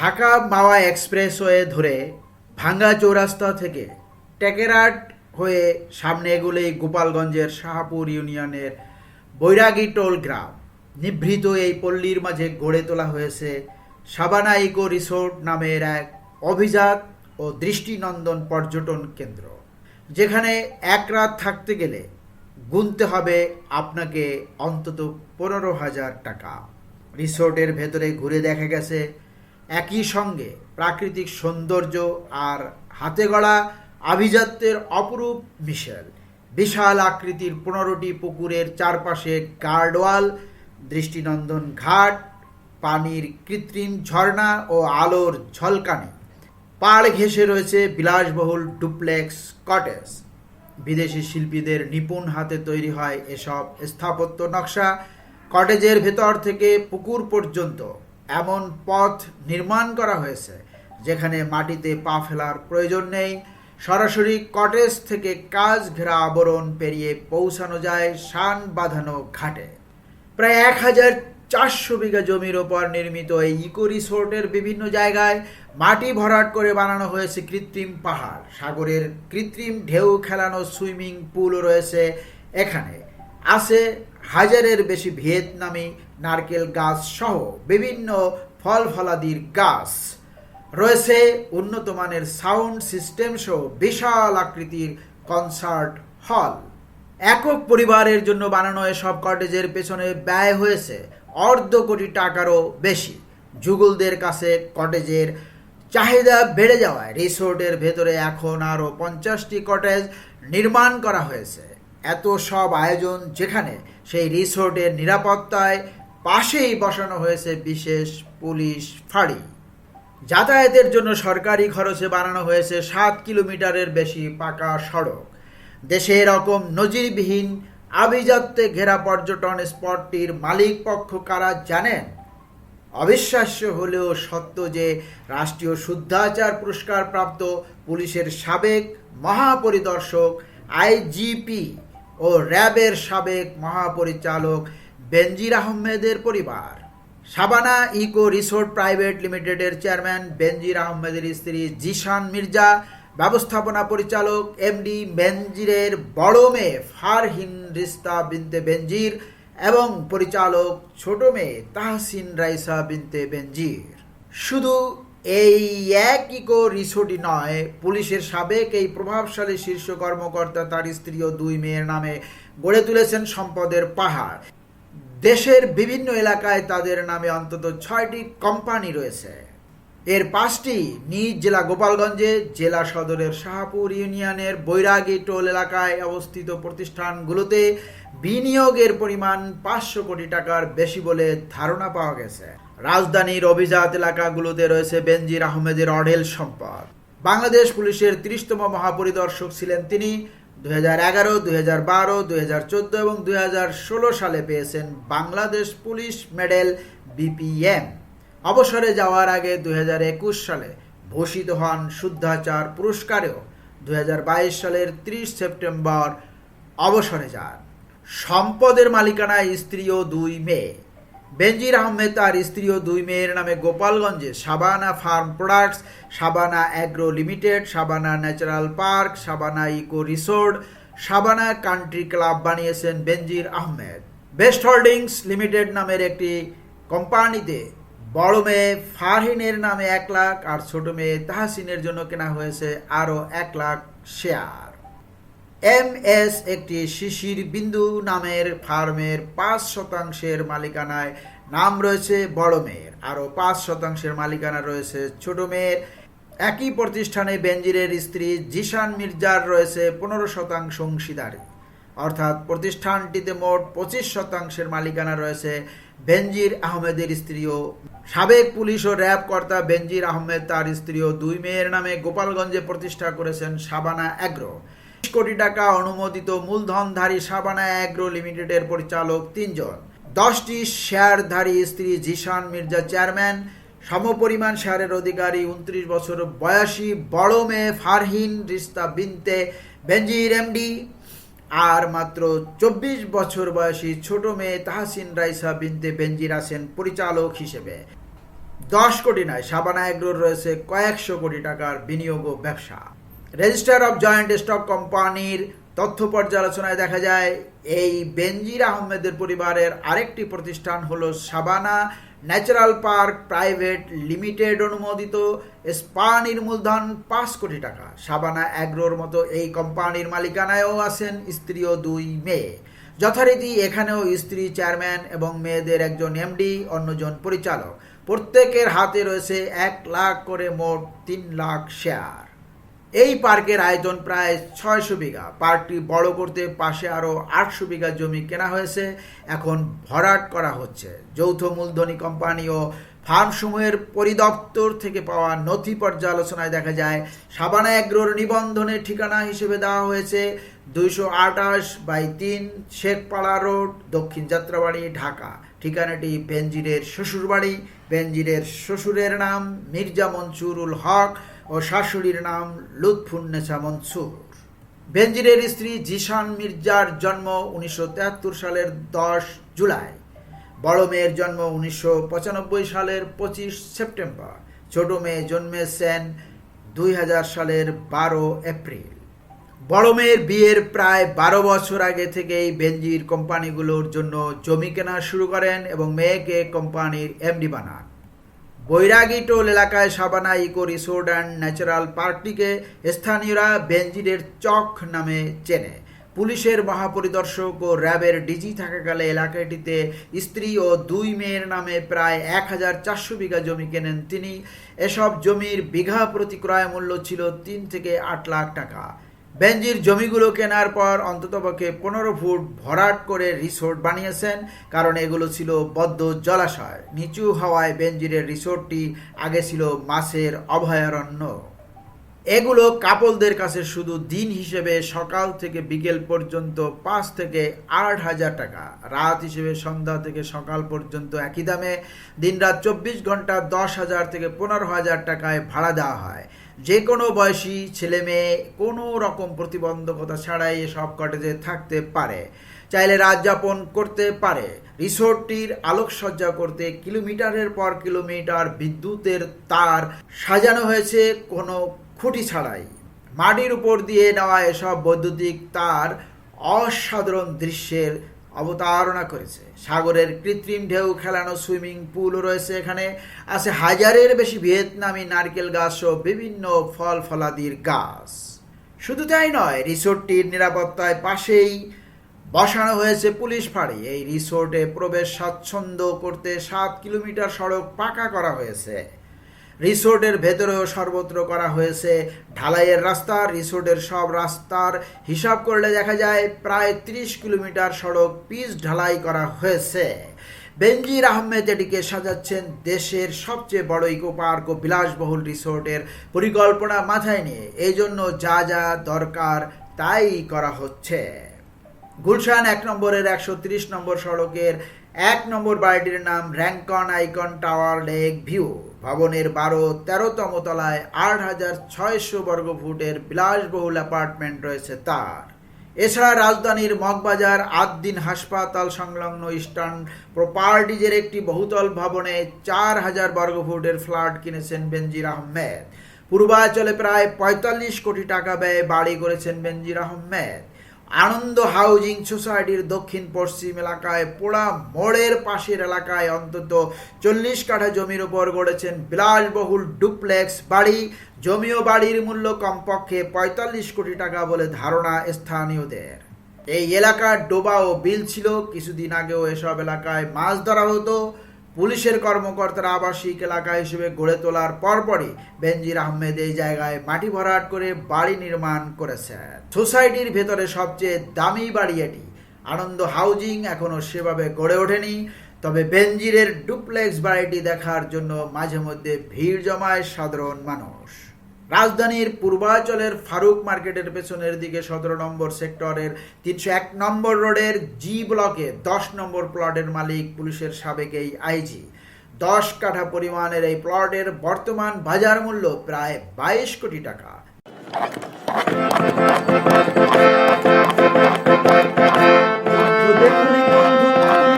ঢাকা মাওয়া expressway ধরে ভাঙ্গা চৌরাস্তা থেকে টেকেরাট হয়ে সামনে এগুলেই গোপালগঞ্জের শাহপুর ইউনিয়নের বৈরাগী টোল গ্রাম। নিভৃত এই পল্লীর মাঝে গড়ে তোলা হয়েছে সাবানা ইকো রিসোর্ট নামের এক অভিজাত ও দৃষ্টিনন্দন পর্যটন কেন্দ্র। যেখানে এক রাত থাকতে গেলে গুনতে হবে আপনাকে অন্তত পনেরো হাজার টাকা। রিসোর্টের ভেতরে ঘুরে দেখা গেছে একই সঙ্গে প্রাকৃতিক সৌন্দর্য আর হাতে গড়া আভিজাত্যের অপরূপ মিশেল। বিশাল আকৃতির পনেরোটি পুকুরের চারপাশে গার্ডওয়াল, দৃষ্টিনন্দন ঘাট, পানির কৃত্রিম ঝর্ণা ও আলোর ঝলকানি। পাড় ঘেঁষে রয়েছে বিলাসবহুল ডুপ্লেক্স কটেজ। বিদেশি শিল্পীদের নিপুণ হাতে তৈরি হয় এসব স্থাপত্য নকশা। কটেজের ভেতর থেকে পুকুর পর্যন্ত এমন পথ নির্মাণ করা হয়েছে, যেখানে মাটিতে পা ফেলার প্রয়োজন নেই। সরাসরি কটেজ থেকে কাজ ঘেরা আবরণ পেরিয়ে পৌঁছানো যায় শান বাঁধানো ঘাটে। প্রায় এক হাজার চারশো বিঘা জমির ওপর নির্মিত এই ইকো রিসোর্টের বিভিন্ন জায়গায় মাটি ভরাট করে বানানো হয়েছে কৃত্রিম পাহাড়। সাগরের কৃত্রিম ঢেউ খেলানো সুইমিং পুলও রয়েছে এখানে। আছে হাজারের বেশি ভিয়েতনামি, নারকেল গাছ সহ বিভিন্ন ফল ফলাদির গাছ রয়েছে উন্নত মানের সাউন্ড সিস্টেম সহ বিশাল আকৃতির কনসার্ট হল। একক পরিবারের জন্য বানানো এসব কটেজের পেছনে ব্যয় হয়েছে অর্ধ কোটি টাকারও বেশি। যুগলদের কাছে কটেজের চাহিদা বেড়ে যাওয়ায় রিসোর্টের ভেতরে এখন আরও পঞ্চাশটি কটেজ নির্মাণ করা হয়েছে। এত সব আয়োজন যেখানে সেই রিসোর্টের নিরাপত্তায় পাশেই বসানো হয়েছে বিশেষ পুলিশ ফাঁড়ি। যাতায়াতের জন্য সরকারি খরচে বানানো হয়েছে সাত কিলোমিটারের বেশি পাকা সড়ক। দেশে এরকম নজিরবিহীন, আভিজাত্যে ঘেরা পর্যটন স্পটটির মালিক পক্ষ কারা জানেন? অবিশ্বাস্য হলেও সত্য যে রাষ্ট্রীয় শুদ্ধাচার পুরস্কার প্রাপ্ত পুলিশের সাবেক মহাপরিদর্শক আইজিপি ও র্যাবের সাবেক মহাপরিচালক বেনজির আহমেদের পরিবার। সাবানা ইকো রিসোর্ট প্রাইভেট লিমিটেডের চেয়ারম্যান বেনজির আহমেদের স্ত্রী জিশান মির্জা, ব্যবস্থাপনা পরিচালক এমডি বেনজিরের বড় মেয়ে ফারহিন রিস্তা বিনতে বেনজির এবং পরিচালক ছোট মেয়ে তাহসিন রাইসা বিনতে বেনজির। শুধু এই এক ইকো রিসোর্টই নয়। পুলিশের সাবেক এই প্রভাবশালী শীর্ষ কর্মকর্তা তার স্ত্রী ও দুই মেয়ের নামে গড়ে তুলেছেন সম্পদের পাহাড়। দেশের বিভিন্ন এলাকায় তাদের নামে অন্তত ছয়টি কোম্পানি রয়েছে। এর পাঁচটি নিজ জেলা গোপালগঞ্জে, জেলা সদরের শাহপুর ইউনিয়নের বৈরাগী টোল এলাকায় অবস্থিত প্রতিষ্ঠানগুলোতে বিনিয়োগের পরিমাণ পাঁচশো কোটি টাকার বেশি বলে ধারণা পাওয়া গেছে। রাজধানীর অভিজাত এলাকাগুলোতে রয়েছে বেনজির আহমেদের অঢেল সম্পদ। বাংলাদেশ পুলিশের ত্রিশতম মহাপরিদর্শক ছিলেন তিনি। দুই হাজার এগারো, দুই হাজার বারো, দুই হাজার চোদ্দ এবং দুই হাজার ষোলো সালে পেয়েছেন বাংলাদেশ পুলিশ মেডেল বিপিএম। অবসরে যাওয়ার আগে দুই হাজার একুশ সালে ভূষিত হন শুদ্ধাচার পুরস্কারেও। দুই হাজার বাইশ সালের ত্রিশ সেপ্টেম্বর অবসরে যান। সম্পদের মালিকানায় স্ত্রী ও দুই মেয়ে। বেনজির আহমেদ তার স্ত্রী ও দুই মেয়ের নামে গোপালগঞ্জে Sabana farm products, Sabana agro limited, Sabana natural park, Sabana eco resort, Sabana country club বানিয়েছেন Benazir Ahmed. Best Holdings Limited নামের একটি কোম্পানিতে বড় মেয়ে ফারহিনের নামে এক লাখ আর ছোট মেয়ে তাহসিনের জন্য কেনা হয়েছে আরও এক লাখ শেয়ার। এম এস একটি শিশির বিন্দু নামের ফার্মের পাঁচ শতাংশের মালিকানায় নাম রয়েছে বড় মেয়ের। আরও পাঁচ শতাংশের মালিকানা রয়েছে ছোট মেয়ের। একই প্রতিষ্ঠানে বেনজিরের স্ত্রী জিশান মির্জার রয়েছে পনেরো শতাংশ অংশীদারি। অর্থাৎ প্রতিষ্ঠানটিতে মোট পঁচিশ শতাংশের মালিকানা রয়েছে বেনজির আহমেদের স্ত্রী ও সাবেক পুলিশ ও র্যাব কর্তা বেনজির আহমেদ তার স্ত্রী ও দুই মেয়ের নামে গোপালগঞ্জে প্রতিষ্ঠা করেছেন সাবানা অ্যাগ্রো। কোটি টাকা অনুমোদিত মূলধনধারী সাবানা অ্যাগ্রো লিমিটেডের পরিচালক তিনজন। দশটি শেয়ারধারী স্ত্রী জিশান মির্জা চেয়ারম্যান, সমপরিমাণ শেয়ারের অধিকারী উনত্রিশ বছর বয়সী বড় মেয়ে ফারহিন রিস্তা বিনতে বেনজির এমডি আর মাত্র চব্বিশ বছর বয়সী ছোট মেয়ে তাহসিন রাইসা বিনতে বেনজির আছেন পরিচালক হিসেবে। দশ কোটি নয়, সাবানা এগ্রোর রয়েছে কয়েকশো কোটি টাকার বিনিয়োগ ও ব্যবসা। রেজিস্টার অফ জয়েন্ট স্টক কোম্পানির তথ্য পর্যালোচনায় দেখা যায়, এই বেনজির আহমেদের পরিবারের আরেকটি প্রতিষ্ঠান হলো Sabana natural park private limited অনুমোদিত স্পানির মূলধন পাঁচ কোটি টাকা। সাবানা অ্যাগ্রোর মতো এই কোম্পানির মালিকানায়ও আছেন স্ত্রী ও দুই মেয়ে। যথারীতি এখানেও স্ত্রী চেয়ারম্যান এবং মেয়েদের একজন এমডি, অন্যজন পরিচালক। প্রত্যেকের হাতে রয়েছে এক লাখ করে মোট তিন লাখ শেয়ার। এই পার্কের আয়তন প্রায় ছয়শো বিঘা। পার্কটি বড় করতে পাশে আরও আটশো বিঘা জমি কেনা হয়েছে। এখন ভরাট করা হচ্ছে। যৌথ মূলধনী কোম্পানি ও ফার্মসমূহের পরিদপ্তর থেকে পাওয়া নথি পর্যালোচনায় দেখা যায়, সাবানা এগ্রোর নিবন্ধনের ঠিকানা হিসেবে দেওয়া হয়েছে দুইশো আঠাশ বাই তিন শেখপাড়া রোড, দক্ষিণ যাত্রাবাড়ি, ঢাকা। ঠিকানাটি বেনজিরের শ্বশুরবাড়ি। বেনজিরের শ্বশুরের নাম মির্জা মনসুরুল হক। ও শাশুড়ির নাম লুৎফুন্নেসা মনসুর। বেনজিরের স্ত্রী জিশান মির্জার জন্ম উনিশশো সালের দশ জুলাই। বড় মেয়ের জন্ম উনিশশো পঁচানব্বই সালের পঁচিশ সেপ্টেম্বর। ছোট মেয়ে জন্মেছেন দুই হাজার সালের বারো এপ্রিল। বড় মেয়ের বিয়ের প্রায় বারো বছর আগে থেকেই বেনজির কোম্পানিগুলোর জন্য জমি কেনা শুরু করেন এবং মেয়েকে কোম্পানির এমডি বানান। বৈরাগী টোল এলাকায় Sabana, eco resort and natural পার্কটিকে স্থানীয়রা বেনজিরের চক নামে চেনে। পুলিশের মহাপরিদর্শক ও র্যাবের ডিজি থাকাকালে এলাকাটিতে স্ত্রী ও দুই মেয়ের নামে প্রায় এক হাজার চারশো বিঘা জমি কেনেন তিনি। এসব জমির বিঘা প্রতি ক্রয় মূল্য ছিল তিন থেকে আট লাখ টাকা। বেঞ্জির জমিগুলো কেনার পর অন্ততপক্ষে পনেরো ফুট ভরাট করে রিসোর্ট বানিয়েছেন, কারণ এগুলো ছিল বদ্ধ জলাশয়। নিচু হওয়ায় বেঞ্জিরের রিসোর্টটি আগে ছিল মাছের অভয়ারণ্য। এগুলো কাপলদের কাছে শুধু দিন হিসেবে সকাল থেকে বিকেল পর্যন্ত পাঁচ থেকে আট হাজার টাকা। রাত হিসেবে সন্ধ্যা থেকে সকাল পর্যন্ত একই দামে। দিনরাত চব্বিশ ঘণ্টা দশ হাজার থেকে পনেরো হাজার টাকায় ভাড়া দেওয়া হয়। যে কোনো বয়সী ছেলে মেয়ে কোনো রকম প্রতিবন্ধকতা ছাড়াই এসব কটেজে থাকতে পারে। চাইলে রাত যাপন করতে পারে। রিসোর্টটির আলোকসজ্জা করতে কিলোমিটারের পর কিলোমিটার বিদ্যুতের তার সাজানো হয়েছে কোনো খুঁটি ছাড়াই। মাটির উপর দিয়ে নেওয়া এসব বৈদ্যুতিক তার অসাধারণ দৃশ্যের অবতারণা করেছে। সাগরের কৃত্রিম ঢেউ খেলানো, সুইমিং পুলও রয়েছে এখানে। আছে হাজারের বেশি ভিয়েতনামি নারকেল গাছ ও বিভিন্ন ফল ফলাদির গাছ। শুধু তাই নয়, রিসোর্টটির নিরাপত্তায় পাশেই বসানো হয়েছে পুলিশ ফাঁড়ি। এই রিসোর্টে প্রবেশ স্বাচ্ছন্দ্য করতে সাত কিলোমিটার সড়ক পাকা করা হয়েছে। রিসোর্টের ভেতরেও সর্বত্র করা হয়েছে ঢালাইয়ের রাস্তা। রিসোর্টের সব রাস্তার হিসাব করলে দেখা যায় প্রায় তিরিশ কিলোমিটার সড়ক পিচ ঢালাই করা হয়েছে। বেনজির আহমেদ এটিকে সাজাচ্ছেন দেশের সবচেয়ে বড় ইকো পার্ক ও বিলাসবহুল রিসোর্টের পরিকল্পনা মাথায় নিয়ে। এই জন্য যা যা দরকার তাই করা হচ্ছে। গুলশান এক নম্বরের, একশো তিরিশ নম্বর সড়কের, এক নম্বর বাড়িটির নাম Rancon Icon Tower Lake View. ভবনের বারো, তেরোতম তলায় আট হাজার ছয়শো বর্গ ফুটের বিলাসবহুল অ্যাপার্টমেন্ট রয়েছে তার। এছাড়া রাজধানীর মগবাজার আদ্দিন হাসপাতাল সংলগ্ন ইস্টার্ন প্রপার্টিজের একটি বহুতল ভবনে চার হাজার বর্গ ফুটের ফ্ল্যাট কিনেছেন বেনজির আহমেদ। পূর্বাঞ্চলে প্রায় পঁয়তাল্লিশ কোটি টাকা ব্যয়ে বাড়ি করেছেন বেনজির আহমেদ। আনন্দ হাউজিং সোসাইটির দক্ষিণ পশ্চিম এলাকায় পোড়া মোড়ের পাশের এলাকায় অন্তত চল্লিশ কাঠা জমির উপর গড়েছেন বিলাসবহুল ডুপ্লেক্স বাড়ি। জমি ও বাড়ির মূল্য কমপক্ষে পঁয়তাল্লিশ কোটি টাকা বলে ধারণা স্থানীয়দের। এই এলাকার ডোবা ও বিল ছিল, কিছুদিন আগেও এসব এলাকায় মাছ ধরা হতো। পুলিশের কর্মকর্তারা আবাসিক এলাকা হিসেবে গড়ে তোলার পরপরই বেনজির আহমেদ এই জায়গায় মাটি ভরাট করে বাড়ি নির্মাণ করেছেন। সোসাইটির ভেতরে সবচেয়ে দামি বাড়ি এটি। আনন্দ হাউজিং এখনও সেভাবে গড়ে ওঠেনি, তবে বেনজিরের ডুপ্লেক্স বাড়িটি দেখার জন্য মাঝে মধ্যে ভিড় জমায় সাধারণ মানুষ। রাজধানীর পূর্বাঞ্চলের ফারুক মার্কেটের পেছনের দিকে সতেরো নম্বর সেক্টরের তিনশো এক নম্বর রোডের জি ব্লকে দশ নম্বর প্লটের মালিক পুলিশের সাবেক এই আইজি। দশ কাঠা পরিমাণের এই প্লটের বর্তমান বাজার মূল্য প্রায় বাইশ কোটি টাকা। দেখুন